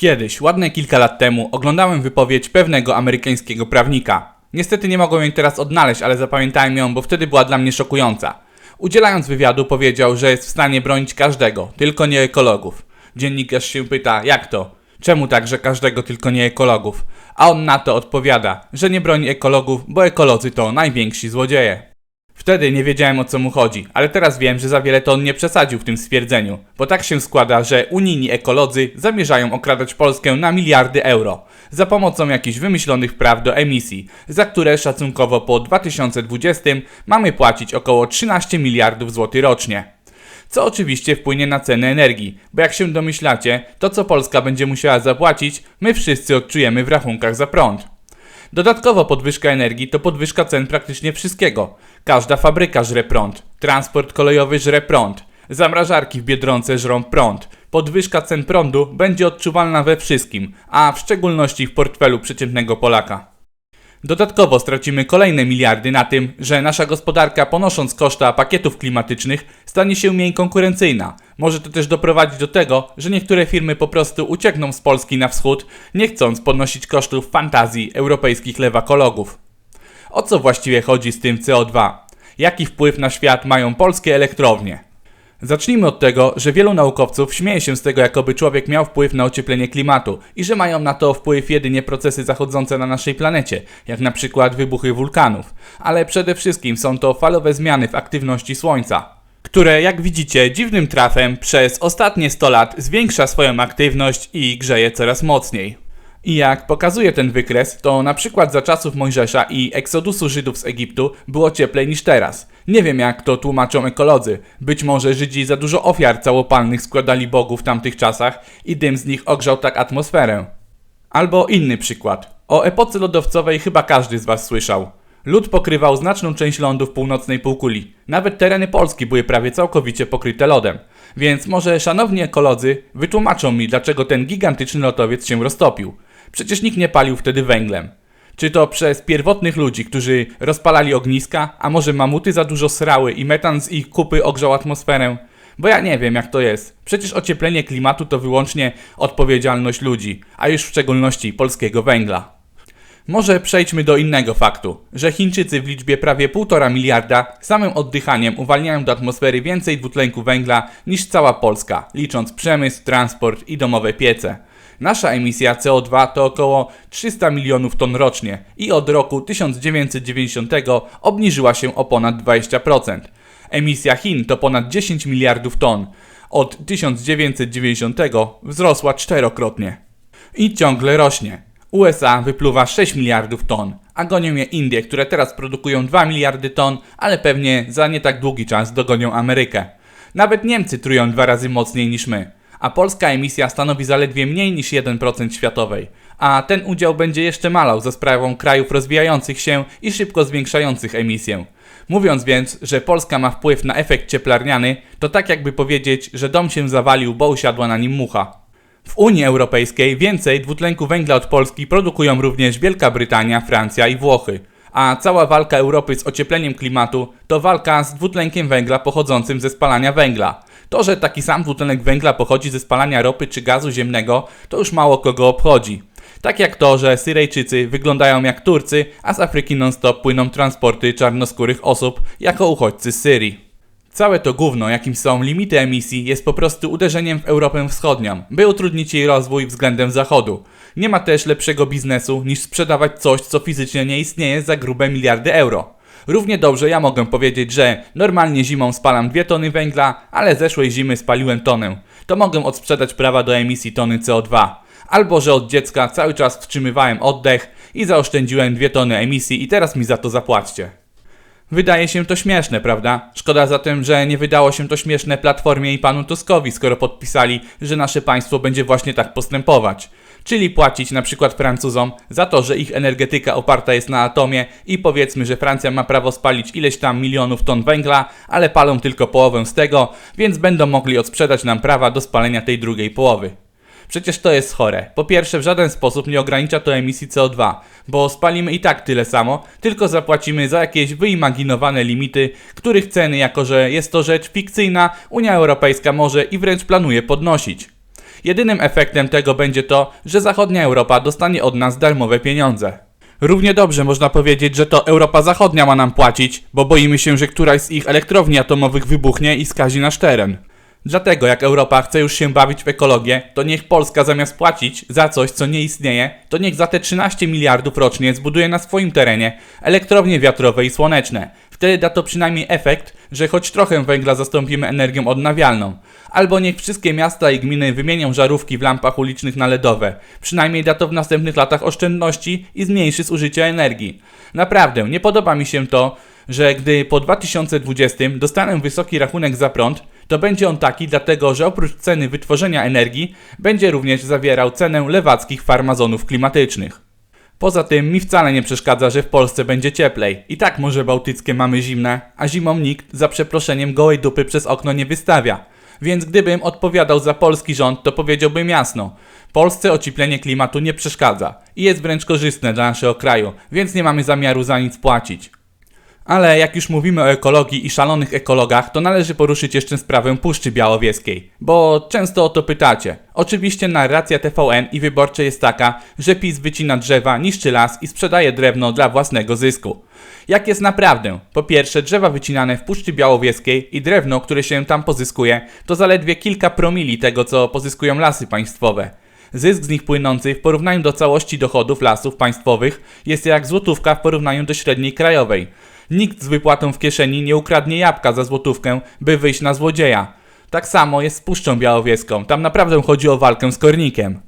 Kiedyś, ładne kilka lat temu, oglądałem wypowiedź pewnego amerykańskiego prawnika. Niestety nie mogłem jej teraz odnaleźć, ale zapamiętałem ją, bo wtedy była dla mnie szokująca. Udzielając wywiadu powiedział, że jest w stanie bronić każdego, tylko nie ekologów. Dziennikarz się pyta, jak to? Czemu tak, że każdego, tylko nie ekologów? A on na to odpowiada, że nie broni ekologów, bo ekolodzy to najwięksi złodzieje. Wtedy nie wiedziałem o co mu chodzi, ale teraz wiem, że za wiele to on nie przesadził w tym stwierdzeniu, bo tak się składa, że unijni ekolodzy zamierzają okradać Polskę na miliardy euro za pomocą jakichś wymyślonych praw do emisji, za które szacunkowo po 2020 mamy płacić około 13 miliardów złotych rocznie. Co oczywiście wpłynie na cenę energii, bo jak się domyślacie, to co Polska będzie musiała zapłacić, my wszyscy odczujemy w rachunkach za prąd. Dodatkowo podwyżka energii to podwyżka cen praktycznie wszystkiego. Każda fabryka żre prąd, transport kolejowy żre prąd, zamrażarki w Biedronce żrą prąd. Podwyżka cen prądu będzie odczuwalna we wszystkim, a w szczególności w portfelu przeciętnego Polaka. Dodatkowo stracimy kolejne miliardy na tym, że nasza gospodarka ponosząc koszta pakietów klimatycznych stanie się mniej konkurencyjna. Może to też doprowadzić do tego, że niektóre firmy po prostu uciekną z Polski na wschód, nie chcąc podnosić kosztów fantazji europejskich lewakologów. O co właściwie chodzi z tym CO2? Jaki wpływ na świat mają polskie elektrownie? Zacznijmy od tego, że wielu naukowców śmieje się z tego, jakoby człowiek miał wpływ na ocieplenie klimatu i że mają na to wpływ jedynie procesy zachodzące na naszej planecie, jak na przykład wybuchy wulkanów, ale przede wszystkim są to falowe zmiany w aktywności Słońca, które jak widzicie dziwnym trafem przez ostatnie 100 lat zwiększa swoją aktywność i grzeje coraz mocniej. I jak pokazuje ten wykres, to na przykład za czasów Mojżesza i eksodusu Żydów z Egiptu było cieplej niż teraz. Nie wiem jak to tłumaczą ekolodzy. Być może Żydzi za dużo ofiar całopalnych składali Bogu w tamtych czasach i dym z nich ogrzał tak atmosferę. Albo inny przykład. O epoce lodowcowej chyba każdy z Was słyszał. Lód pokrywał znaczną część lądu w północnej półkuli. Nawet tereny Polski były prawie całkowicie pokryte lodem. Więc może szanowni ekolodzy wytłumaczą mi, dlaczego ten gigantyczny lotowiec się roztopił. Przecież nikt nie palił wtedy węglem. Czy to przez pierwotnych ludzi, którzy rozpalali ogniska, a może mamuty za dużo srały i metan z ich kupy ogrzał atmosferę? Bo ja nie wiem jak to jest. Przecież ocieplenie klimatu to wyłącznie odpowiedzialność ludzi, a już w szczególności polskiego węgla. Może przejdźmy do innego faktu, że Chińczycy w liczbie prawie 1,5 miliarda samym oddychaniem uwalniają do atmosfery więcej dwutlenku węgla niż cała Polska, licząc przemysł, transport i domowe piece. Nasza emisja CO2 to około 300 milionów ton rocznie i od roku 1990 obniżyła się o ponad 20%. Emisja Chin to ponad 10 miliardów ton. Od 1990 wzrosła czterokrotnie. I ciągle rośnie. USA wypluwa 6 miliardów ton, a gonią je Indie, które teraz produkują 2 miliardy ton, ale pewnie za nie tak długi czas dogonią Amerykę. Nawet Niemcy trują dwa razy mocniej niż my a polska emisja stanowi zaledwie mniej niż 1% światowej, a ten udział będzie jeszcze malał za sprawą krajów rozwijających się i szybko zwiększających emisję. Mówiąc więc, że Polska ma wpływ na efekt cieplarniany, to tak jakby powiedzieć, że dom się zawalił, bo usiadła na nim mucha. W Unii Europejskiej więcej dwutlenku węgla od Polski produkują również Wielka Brytania, Francja i Włochy. A cała walka Europy z ociepleniem klimatu to walka z dwutlenkiem węgla pochodzącym ze spalania węgla. To, że taki sam dwutlenek węgla pochodzi ze spalania ropy czy gazu ziemnego, to już mało kogo obchodzi. Tak jak to, że Syryjczycy wyglądają jak Turcy, a z Afryki non-stop płyną transporty czarnoskórych osób jako uchodźcy z Syrii. Całe to gówno, jakim są limity emisji, jest po prostu uderzeniem w Europę Wschodnią, by utrudnić jej rozwój względem Zachodu. Nie ma też lepszego biznesu niż sprzedawać coś, co fizycznie nie istnieje za grube miliardy euro. Równie dobrze ja mogę powiedzieć, że normalnie zimą spalam 2 tony węgla, ale zeszłej zimy spaliłem tonę. To mogę odsprzedać prawa do emisji tony CO2. Albo że od dziecka cały czas wstrzymywałem oddech i zaoszczędziłem 2 tony emisji i teraz mi za to zapłaćcie. Wydaje się to śmieszne, prawda? Szkoda zatem, że nie wydało się to śmieszne Platformie i panu Tuskowi, skoro podpisali, że nasze państwo będzie właśnie tak postępować czyli płacić na przykład Francuzom za to, że ich energetyka oparta jest na atomie i powiedzmy, że Francja ma prawo spalić ileś tam milionów ton węgla, ale palą tylko połowę z tego, więc będą mogli odsprzedać nam prawa do spalenia tej drugiej połowy. Przecież to jest chore. Po pierwsze, w żaden sposób nie ogranicza to emisji CO2, bo spalimy i tak tyle samo, tylko zapłacimy za jakieś wyimaginowane limity, których ceny, jako że jest to rzecz fikcyjna, Unia Europejska może i wręcz planuje podnosić. Jedynym efektem tego będzie to, że zachodnia Europa dostanie od nas darmowe pieniądze. Równie dobrze można powiedzieć, że to Europa Zachodnia ma nam płacić, bo boimy się, że któraś z ich elektrowni atomowych wybuchnie i skazi nasz teren. Dlatego jak Europa chce już się bawić w ekologię, to niech Polska zamiast płacić za coś, co nie istnieje, to niech za te 13 miliardów rocznie zbuduje na swoim terenie elektrownie wiatrowe i słoneczne. Wtedy da to przynajmniej efekt, że choć trochę węgla zastąpimy energią odnawialną. Albo niech wszystkie miasta i gminy wymienią żarówki w lampach ulicznych na LEDowe. Przynajmniej da to w następnych latach oszczędności i zmniejszy zużycie energii. Naprawdę, nie podoba mi się to, że gdy po 2020 dostanę wysoki rachunek za prąd, to będzie on taki dlatego, że oprócz ceny wytworzenia energii, będzie również zawierał cenę lewackich farmazonów klimatycznych. Poza tym mi wcale nie przeszkadza, że w Polsce będzie cieplej. I tak Morze Bałtyckie mamy zimne, a zimą nikt za przeproszeniem gołej dupy przez okno nie wystawia. Więc gdybym odpowiadał za polski rząd, to powiedziałbym jasno. Polsce ocieplenie klimatu nie przeszkadza i jest wręcz korzystne dla naszego kraju, więc nie mamy zamiaru za nic płacić. Ale jak już mówimy o ekologii i szalonych ekologach, to należy poruszyć jeszcze sprawę Puszczy Białowieskiej, bo często o to pytacie. Oczywiście narracja TVN i wyborcze jest taka, że PiS wycina drzewa, niszczy las i sprzedaje drewno dla własnego zysku. Jak jest naprawdę? Po pierwsze, drzewa wycinane w Puszczy Białowieskiej i drewno, które się tam pozyskuje, to zaledwie kilka promili tego, co pozyskują lasy państwowe. Zysk z nich płynący w porównaniu do całości dochodów lasów państwowych jest jak złotówka w porównaniu do średniej krajowej. Nikt z wypłatą w kieszeni nie ukradnie jabłka za złotówkę, by wyjść na złodzieja. Tak samo jest z Puszczą Białowieską. Tam naprawdę chodzi o walkę z kornikiem.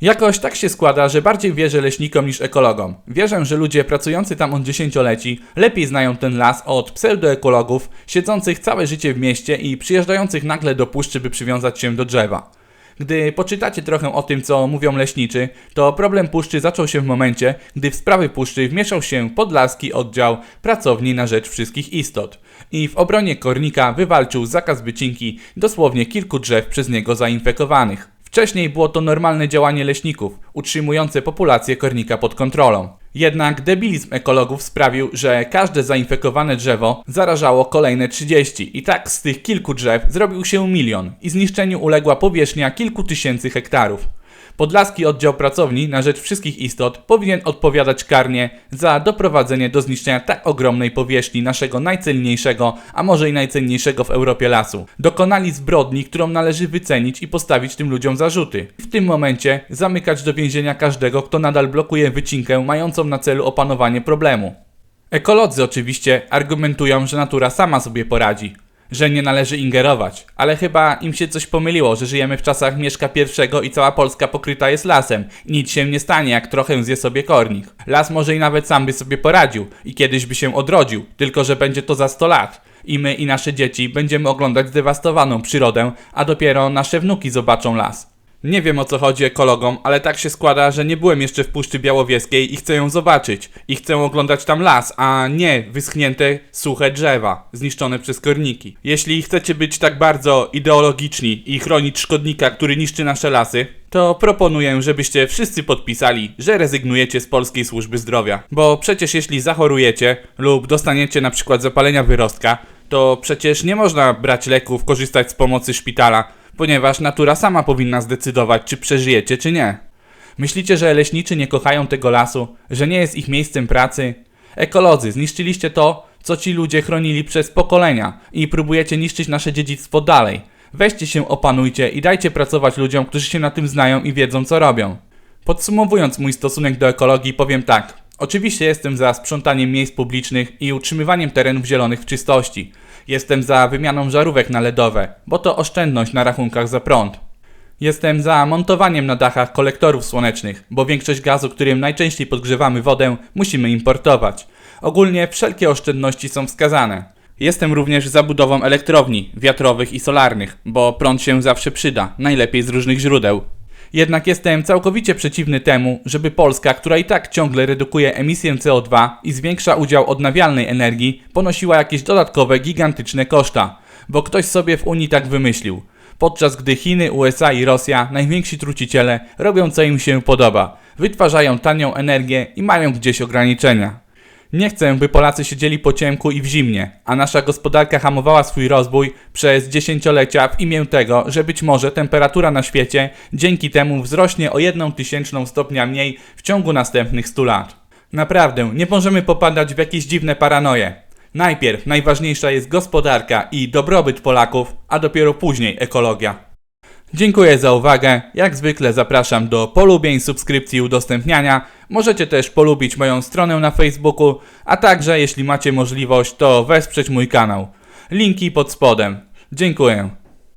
Jakoś tak się składa, że bardziej wierzę leśnikom niż ekologom. Wierzę, że ludzie pracujący tam od dziesięcioleci lepiej znają ten las od pseudoekologów, siedzących całe życie w mieście i przyjeżdżających nagle do puszczy, by przywiązać się do drzewa. Gdy poczytacie trochę o tym, co mówią leśniczy, to problem puszczy zaczął się w momencie, gdy w sprawy puszczy wmieszał się podlaski oddział pracowni na rzecz wszystkich istot i w obronie kornika wywalczył zakaz wycinki dosłownie kilku drzew przez niego zainfekowanych. Wcześniej było to normalne działanie leśników, utrzymujące populację kornika pod kontrolą. Jednak debilizm ekologów sprawił, że każde zainfekowane drzewo zarażało kolejne 30 i tak z tych kilku drzew zrobił się milion i zniszczeniu uległa powierzchnia kilku tysięcy hektarów. Podlaski oddział pracowni na rzecz wszystkich istot powinien odpowiadać karnie za doprowadzenie do zniszczenia tak ogromnej powierzchni naszego najcenniejszego, a może i najcenniejszego w Europie lasu. Dokonali zbrodni, którą należy wycenić i postawić tym ludziom zarzuty. W tym momencie zamykać do więzienia każdego, kto nadal blokuje wycinkę mającą na celu opanowanie problemu. Ekolodzy oczywiście argumentują, że natura sama sobie poradzi że nie należy ingerować, ale chyba im się coś pomyliło, że żyjemy w czasach Mieszka I i cała Polska pokryta jest lasem. Nic się nie stanie, jak trochę zje sobie kornik. Las może i nawet sam by sobie poradził i kiedyś by się odrodził, tylko że będzie to za 100 lat. I my i nasze dzieci będziemy oglądać zdewastowaną przyrodę, a dopiero nasze wnuki zobaczą las. Nie wiem o co chodzi ekologom, ale tak się składa, że nie byłem jeszcze w Puszczy Białowieskiej i chcę ją zobaczyć. I chcę oglądać tam las, a nie wyschnięte, suche drzewa, zniszczone przez korniki. Jeśli chcecie być tak bardzo ideologiczni i chronić szkodnika, który niszczy nasze lasy, to proponuję, żebyście wszyscy podpisali, że rezygnujecie z polskiej służby zdrowia. Bo przecież jeśli zachorujecie lub dostaniecie na przykład zapalenia wyrostka, to przecież nie można brać leków, korzystać z pomocy szpitala, ponieważ natura sama powinna zdecydować, czy przeżyjecie, czy nie. Myślicie, że leśniczy nie kochają tego lasu, że nie jest ich miejscem pracy? Ekolodzy, zniszczyliście to, co ci ludzie chronili przez pokolenia i próbujecie niszczyć nasze dziedzictwo dalej. Weźcie się, opanujcie i dajcie pracować ludziom, którzy się na tym znają i wiedzą, co robią. Podsumowując mój stosunek do ekologii, powiem tak. Oczywiście jestem za sprzątaniem miejsc publicznych i utrzymywaniem terenów zielonych w czystości. Jestem za wymianą żarówek na LEDowe, bo to oszczędność na rachunkach za prąd. Jestem za montowaniem na dachach kolektorów słonecznych, bo większość gazu, którym najczęściej podgrzewamy wodę, musimy importować. Ogólnie wszelkie oszczędności są wskazane. Jestem również za budową elektrowni wiatrowych i solarnych, bo prąd się zawsze przyda, najlepiej z różnych źródeł. Jednak jestem całkowicie przeciwny temu, żeby Polska, która i tak ciągle redukuje emisję CO2 i zwiększa udział odnawialnej energii, ponosiła jakieś dodatkowe, gigantyczne koszta, bo ktoś sobie w Unii tak wymyślił. Podczas gdy Chiny, USA i Rosja, najwięksi truciciele, robią co im się podoba, wytwarzają tanią energię i mają gdzieś ograniczenia. Nie chcę, by Polacy siedzieli po ciemku i w zimnie, a nasza gospodarka hamowała swój rozwój przez dziesięciolecia w imię tego, że być może temperatura na świecie dzięki temu wzrośnie o jedną tysięczną stopnia mniej w ciągu następnych 100 lat. Naprawdę, nie możemy popadać w jakieś dziwne paranoje. Najpierw najważniejsza jest gospodarka i dobrobyt Polaków, a dopiero później ekologia. Dziękuję za uwagę. Jak zwykle zapraszam do polubień, subskrypcji i udostępniania. Możecie też polubić moją stronę na Facebooku, a także jeśli macie możliwość, to wesprzeć mój kanał. Linki pod spodem. Dziękuję.